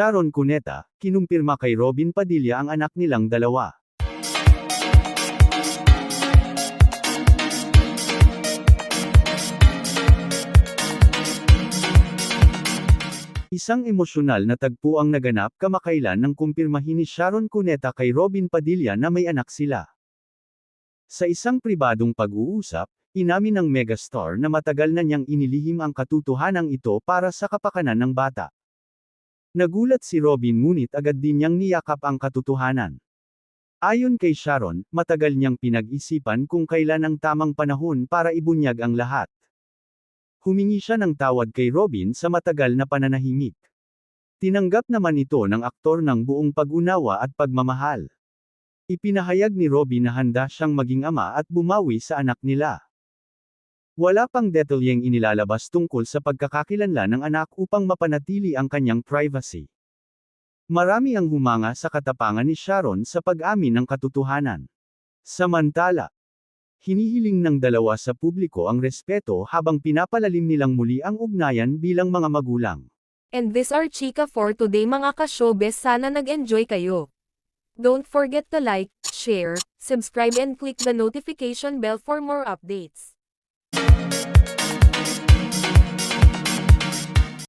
Sharon Cuneta, kinumpirma kay Robin Padilla ang anak nilang dalawa. Isang emosyonal na tagpo ang naganap kamakailan nang kumpirmahin ni Sharon Cuneta kay Robin Padilla na may anak sila. Sa isang pribadong pag-uusap, inamin ng megastar na matagal na niyang inilihim ang katotohanan ito para sa kapakanan ng bata. Nagulat si Robin ngunit agad din niyang niyakap ang katotohanan. Ayon kay Sharon, matagal niyang pinag-isipan kung kailan ang tamang panahon para ibunyag ang lahat. Humingi siya ng tawad kay Robin sa matagal na pananahimik. Tinanggap naman ito ng aktor ng buong pag-unawa at pagmamahal. Ipinahayag ni Robin na handa siyang maging ama at bumawi sa anak nila. Wala pang detalyeng inilalabas tungkol sa pagkakakilanlan ng anak upang mapanatili ang kanyang privacy. Marami ang humanga sa katapangan ni Sharon sa pag-amin ng katotohanan. Samantala, hinihiling ng dalawa sa publiko ang respeto habang pinapalalim nilang muli ang ugnayan bilang mga magulang. And this are Chika for today mga ka-showbiz sana nag-enjoy kayo. Don't forget to like, share, subscribe and click the notification bell for more updates.